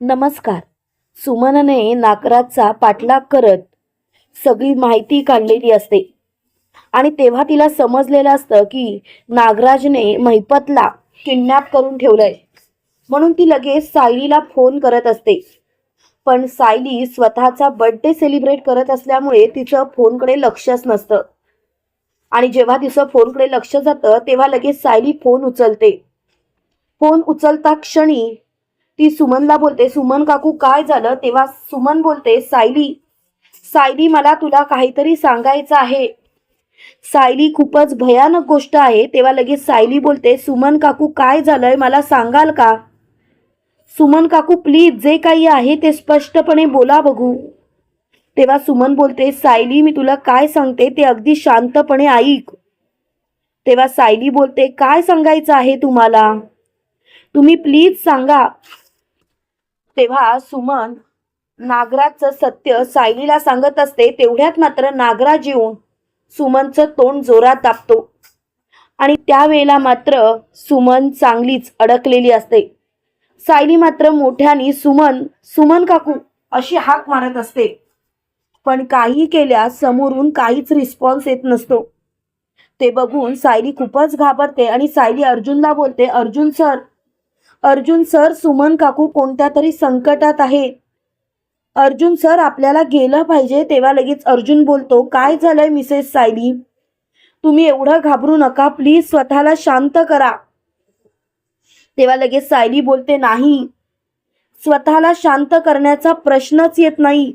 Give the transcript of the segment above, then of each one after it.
नमस्कार. सुमनने नागराजचा पाठलाग करत सगळी माहिती काढलेली असते. आणि तेव्हा तिला समजलेलं असतं की नागराजने महिपतला किडनॅप करून ठेवलंय. म्हणून ती लगेच सायलीला फोन करत असते. पण सायली स्वतःचा बर्थडे सेलिब्रेट करत असल्यामुळे तिचं फोनकडे लक्षच नसतं. आणि जेव्हा तिचं फोनकडे लक्ष जातं तेव्हा लगेच सायली फोन उचलते. फोन उचलता क्षणी ती सुमनला बोलते सुमन काकू काय झालं? तेव्हा सुमन बोलते सायली सायली मला तुला काहीतरी सांगायचं आहे. सायली खूपच भयानक गोष्ट आहे. तेव्हा लगेच सायली बोलते सुमन काकू काय झालंय? मला सांगाल का? सुमन काकू प्लीज जे काही आहे ते स्पष्टपणे बोला बघू. तेव्हा सुमन बोलते सायली मी तुला काय सांगते ते अगदी शांतपणे ऐक. तेव्हा सायली बोलते काय सांगायचं आहे तुम्हाला? तुम्ही प्लीज सांगा. तेव्हा सुमन नागराजचं सत्य सायलीला सांगत असते तेवढ्यात मात्र नागराज येऊन सुमनचं तोंड जोरात दाबतो आणि त्यावेळेला मात्र सुमन चांगलीच अडकलेली असते. सायली मात्र मोठ्याने सुमन सुमन काकू अशी हाक मारत असते. पण काही केल्या समोरून काहीच रिस्पॉन्स येत नसतो. ते बघून सायली खूपच घाबरते आणि सायली अर्जुनला बोलते अर्जुन सर अर्जुन सर सुमन काकू कोणत्या तरी संकटात आहे? अर्जुन सर आपल्याला गेलं पाहिजे तेव्हा लगेच अर्जुन बोलतो काय झालंय मिसेस सायली? तुम्ही एवढं घाबरू नका प्लीज स्वतःला शांत करा. तेव्हा लगेच सायली बोलते नाही. स्वतःला शांत करण्याचा प्रश्नच येत नाही.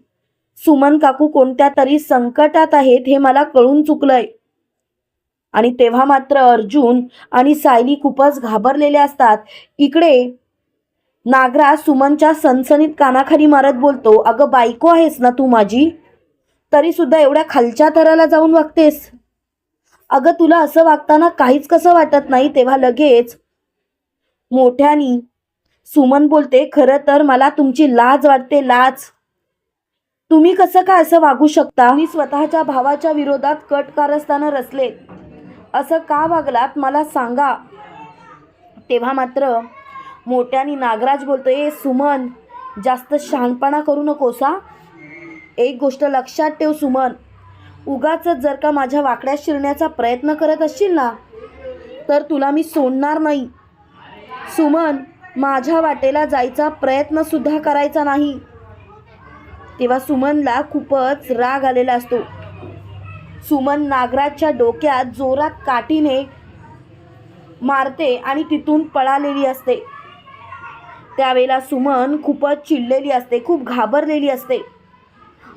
सुमन काकू कोणत्या तरी संकटात आहेत हे मला कळून चुकलंय. आणि तेव्हा मात्र अर्जुन आणि सायली खूपच घाबरलेले असतात. इकडे नागराज सुमनच्या सनसनीत कानाखाली मारत बोलतो अगं बायको आहेस ना तू माझी? तरी सुद्धा एवढ्या खालच्या थराला जाऊन वागतेस. अगं तुला असं वागताना काहीच कसं वाटत नाही? तेव्हा लगेच मोठ्यानी सुमन बोलते खरं तर मला तुमची लाज वाटते लाज. तुम्ही कसं काय असं वागू शकता? मी स्वतःच्या भावाच्या विरोधात कट कारस्थानं रचले. असं का वागलात? मला सांगा. तेव्हा मात्र मोठ्याने नागराज बोलतो ए सुमन जास्त शहाणपणा करू नकोस हा. एक गोष्ट लक्षात ठेव सुमन. उगाच जर का माझ्या वाकड्या शिरण्याचा प्रयत्न करत असशील ना तर तुला मी सोडणार नाही. सुमन माझ्या वाटेला जायचा प्रयत्नसुद्धा करायचा नाही. तेव्हा सुमनला खूपच राग आलेला असतो. सुमन नागराजच्या डोक्यात जोरात काठीने मारते आणि तिथून पळालेली असते. त्यावेळेला सुमन खूपच चिडलेली असते खूप घाबरलेली असते.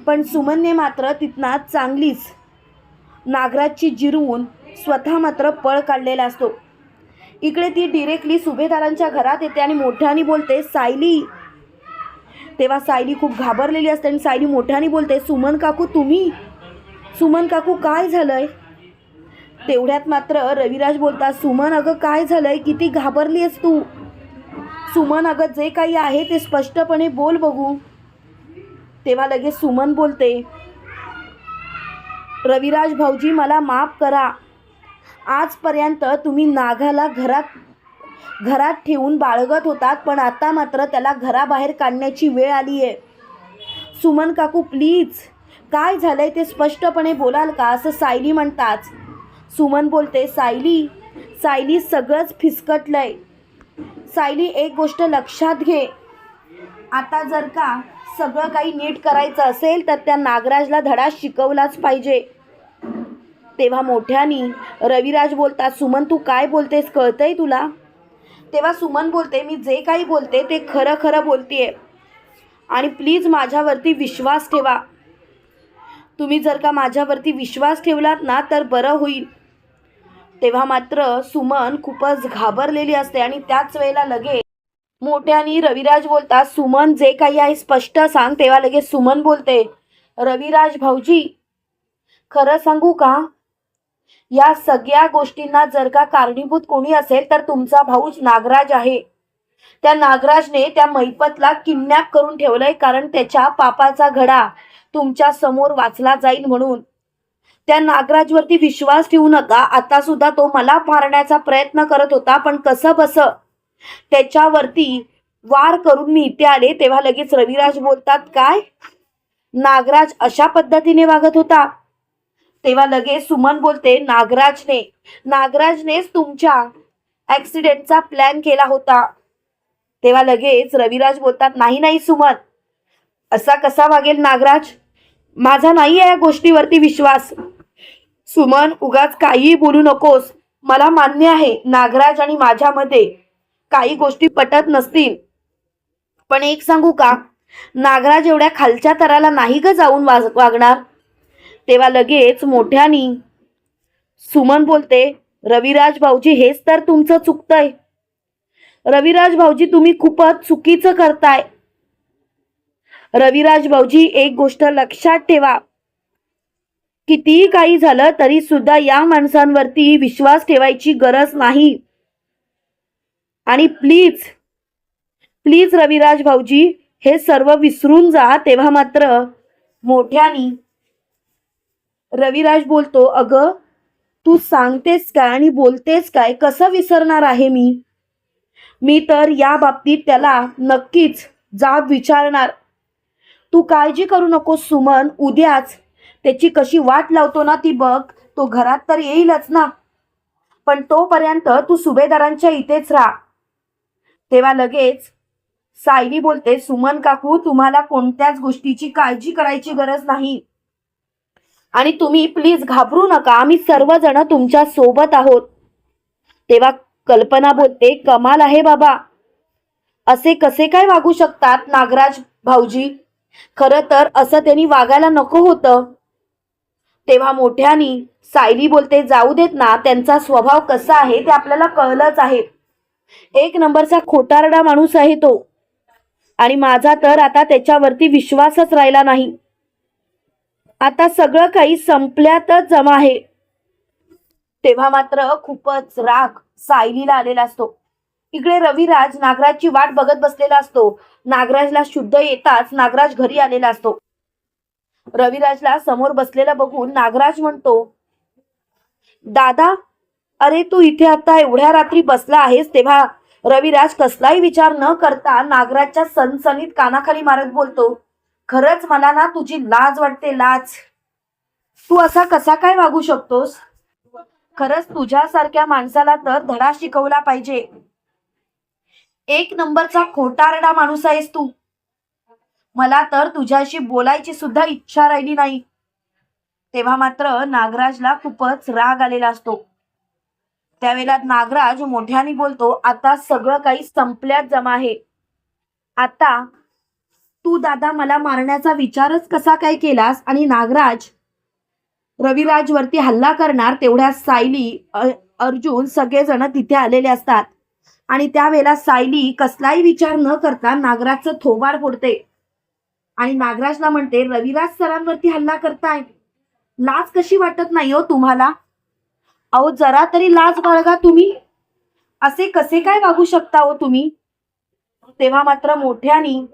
पण सुमनने मात्र तिथना चांगलीच नागराजची जिरवून स्वतः मात्र पळ काढलेला असतो. इकडे ती डिरेक्टली सुभेदारांच्या घरात येते आणि मोठ्याने बोलते सायली. तेव्हा सायली खूप घाबरलेली असते आणि सायली मोठ्याने बोलते सुमन काकू तुम्ही सुमन काकू काय झालंय? तेवढ्यात मात्र रविराज बोलतात सुमन अगं काय झालंय? किती घाबरली आहेस तू? सुमन अगं जे काही आहे ते स्पष्टपणे बोल बघू. तेव्हा लगेच सुमन बोलते रविराज भाऊजी मला माफ करा. आजपर्यंत तुम्ही नागाला घरात घरात ठेवून बाळगत होतात पण आता मात्र त्याला घराबाहेर काढण्याची वेळ आली आहे सुमन काकू प्लीज. काय झालंय ते स्पष्टपणे बोलाल का? असं सायली म्हणतात. सुमन बोलते सायली सायली सगळंच फिसकटलंय. सायली एक गोष्ट लक्षात घे. आता जर का सगळं काही नीट करायचं असेल तर त्या नागराजला धडा शिकवलाच पाहिजे. तेव्हा मोठ्यानी रविराज बोलतात सुमन तू काय बोलतेस? कळतंय तुला? तेव्हा सुमन बोलते मी जे काही बोलते ते खरं खरं बोलतेय. आणि प्लीज माझ्यावरती विश्वास ठेवा. तुम्ही जर का माझ्यावरती विश्वास ठेवलात ना तर बरं होईल. तेव्हा मात्र सुमन खूपच घाबरलेली असते आणि त्याच वेळेला लगेच मोठ्यानी रविराज बोलतात सुमन जे काही आहे स्पष्ट सांग. तेव्हा लगेच सुमन बोलते रविराज भाऊजी खरं सांगू का? या सगळ्या गोष्टींना जर का कारणीभूत कोणी असेल तर तुमचा भाऊच नागराज आहे. त्या नागराजने त्या मैपतला किडनॅप करून ठेवलंय कारण त्याच्या पापाचा घडा तुमच्यासमोर वाचला जाईल म्हणून. त्या नागराजवरती विश्वास ठेवू नका. आता सुद्धा तो मला मारण्याचा प्रयत्न करत होता पण कसं बस? त्याच्यावरती वार करून मी इथे आले तेव्हा लगेच रविराज बोलतात काय? नागराज अशा पद्धतीने वागत होता? तेव्हा लगेच सुमन बोलते नागराजने नागराजनेच तुमच्या ऍक्सिडेंटचा प्लॅन केला होता. तेव्हा लगेच रविराज बोलतात नाही नाही सुमन. असा कसा वागेल नागराज? माझा नाही आहे या गोष्टीवरती विश्वास. सुमन उगाच काहीही बोलू नकोस. मला मान्य आहे नागराज आणि माझ्यामध्ये काही गोष्टी पटत नसतील. पण एक सांगू का? नागराज एवढ्या खालच्या तराला नाही ग जाऊन वाज वागणार. तेव्हा लगेच मोठ्यानी सुमन बोलते रविराज भाऊजी हेच तर तुमचं चुकतंय. रविराज भाऊजी तुम्ही खूपच चुकीचं करताय. रविराज भाऊजी एक गोष्ट लक्षात ठेवा. कितीही काही झालं तरी सुद्धा या माणसांवरती विश्वास ठेवायची गरज नाही. आणि प्लीज प्लीज रविराज भाऊजी हे सर्व विसरून जा तेव्हा मात्र मोठ्यानी. रविराज बोलतो अगं तू सांगतेस काय आणि बोलतेस काय? कसं विसरणार आहे मी? मी तर या बाबतीत त्याला नक्कीच जाब विचारणार. तू काळजी करू नको सुमन. उद्याच त्याची कशी वाट लावतो ना ती बघ. तो घरात तर येईलच ना. पण तोपर्यंत तू सुभेदारांच्या इथेच राहा. तेव्हा लगेच सायली बोलते सुमन काकू तुम्हाला कोणत्याच गोष्टीची काळजी करायची गरज नाही. आणि तुम्ही प्लीज घाबरू नका. आम्ही सर्वजण तुमच्यासोबत आहोत. तेव्हा कल्पना बोलते कमाल आहे बाबा. असे कसे काय वागू शकतात नागराज भाऊजी? खरं तर असं त्यांनी वागायला नको होतं. तेव्हा मोठ्यानी सायली बोलते जाऊ देत ना त्यांचा स्वभाव कसा आहे ते आपल्याला कळलंच आहे. एक नंबरचा खोटारडा माणूस आहे तो. आणि माझा तर आता त्याच्यावरती विश्वासच राहिला नाही. आता सगळं काही संपल्यातच जमा आहे. तेव्हा मात्र खूपच राग सायलीला आलेला असतो. इकडे रविराज नागराजची वाट बघत बसलेला असतो. नागराजला शुद्ध येताच नागराज घरी आलेला असतो. रविराजला समोर बसलेला बघून नागराज म्हणतो दादा अरे तू इथे आता एवढ्या रात्री बसला आहेस तेव्हा रविराज कसलाही विचार न करता नागराजच्या सनसनीत कानाखाली मारत बोलतो खरंच मला ना तुझी लाज वाटते लाज. तू असा कसा काय वागू शकतोस? खरंच तुझ्यासारख्या माणसाला तर धडा शिकवला पाहिजे. एक नंबरचा खोटारडा माणूस आहेस तू. मला तर तुझ्याशी बोलायची सुद्धा इच्छा राहिली नाही. तेव्हा मात्र नागराजला खूपच राग आलेला असतो. त्यावेळेला नागराज मोठ्याने बोलतो आता सगळं काही संपल्यात जमा आहे आता तू दादा मला मारण्याचा विचारच कसा काय केलास आणि नागराज रविराज वरती हल्ला करणार तेवढ्या सायली अर्जुन सगळेजण तिथे आलेले असतात. आणि त्यावेळेला सायली कसलाही विचार न करता नागराजचं थोबाड फोडते. आणि नागराजला म्हणते रविराज सरांवरती हल्ला करताय. लाज कशी वाटत नाही हो तुम्हाला? अहो जरा तरी लाज बाळगा तुम्ही. असे कसे काय वागू शकता हो तुम्ही? तेव्हा मात्र मोठ्यानी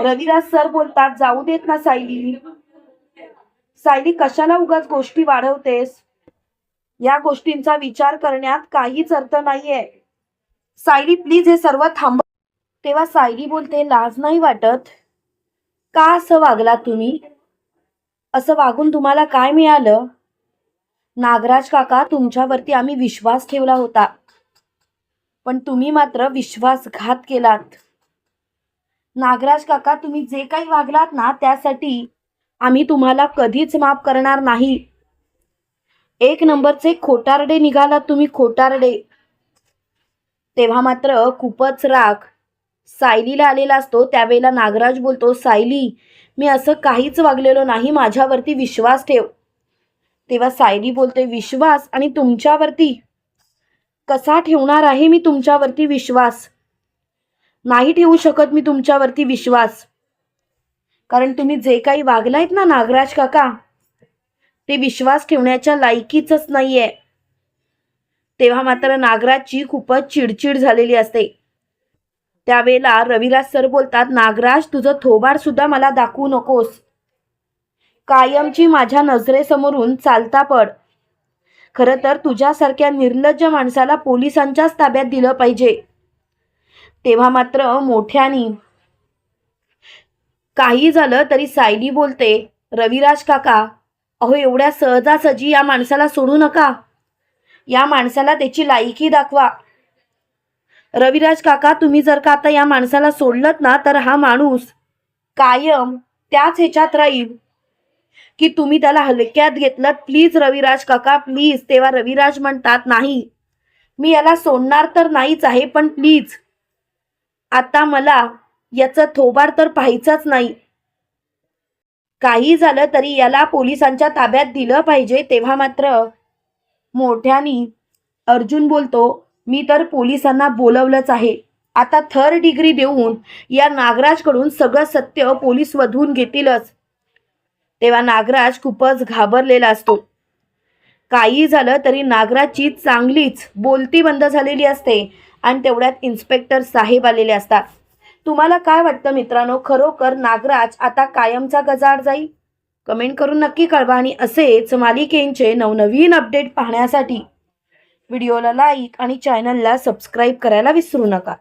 रविराज सर बोलतात जाऊ देत ना सायली. सायली कशाला उगाच गोष्टी वाढवतेस? या गोष्टींचा विचार करण्यात काहीच अर्थ नाहीये. सायली प्लीज हे सर्व थांब. तेव्हा सायली बोलते लाज नाही वाटत? का असं वागला तुम्ही? असं वागून तुम्हाला काय मिळालं? नागराज काका तुमच्यावरती आम्ही विश्वास ठेवला होता. पण तुम्ही मात्र विश्वासघात केलात. नागराज काका तुम्ही जे काही वागलात ना त्यासाठी आम्ही तुम्हाला कधीच माफ करणार नाही. एक नंबरचे खोटारडे निघालात तुम्ही खोटारडे. तेव्हा मात्र खूपच राग. सायलीला आलेला असतो त्यावेळेला नागराज बोलतो सायली मी असं काहीच वागलेलो नाही माझ्यावरती विश्वास ठेव. तेव्हा सायली बोलते विश्वास? आणि तुमच्यावरती? कसा ठेवणार आहे मी तुमच्यावरती विश्वास? नाही ठेवू शकत मी तुमच्यावरती विश्वास. कारण तुम्ही जे काही वागलायत ना नागराज काका ते विश्वास ठेवण्याच्या लायकीच नाहीये. तेव्हा मात्र नागराजची खूपच चिडचिड झालेली असते. त्यावेळेला रविराज सर बोलतात नागराज तुझं थोबार सुद्धा मला दाखवू नकोस. कायमची माझ्या नजरेसमोरून चालता पड. खरं तर तुझ्यासारख्या निर्लज्ज माणसाला पोलिसांच्याच ताब्यात दिलं पाहिजे. तेव्हा मात्र मोठ्यानी काही झालं तरी सायली बोलते रविराज काका अहो एवढ्या सहजासहजी या माणसाला सोडू नका. या माणसाला त्याची लायकी दाखवा. रविराज काका तुम्ही जर का आता या माणसाला सोडलत ना तर हा माणूस कायम त्याच ह्याच्यात राहील. की तुम्ही त्याला हलक्यात घेतलं प्लीज रविराज काका प्लीज तेव्हा रविराज म्हणतात नाही मी याला सोडणार तर नाहीच आहे पण प्लीज आता मला याचं थोबाड तर पाहायचाच नाही. काही झालं तरी याला पोलिसांच्या ताब्यात दिलं पाहिजे तेव्हा मात्र मोठ्यानी अर्जुन बोलतो मी तर पोलिसांना बोलवलंच आहे. आता थर्ड डिग्री देऊन या नागराजकडून सगळं सत्य पोलीस वधून घेतीलच. तेव्हा नागराज खूपच घाबरलेला असतो. काही झालं तरी नागराजची चांगलीच बोलती बंद झालेली असते आणि तेवढ्यात इन्स्पेक्टर साहेब आलेले असतात. तुम्हाला काय वाटतं मित्रांनो? खरोखर नागराज आता कायमचा गजाड जाईल? कमेंट करून नक्की कळवा आणि असेच मालिकेंचे नवनवीन अपडेट पाहण्यासाठी व्हिडिओला लाईक आणि चॅनलला सबस्क्राईब करायला विसरू नका.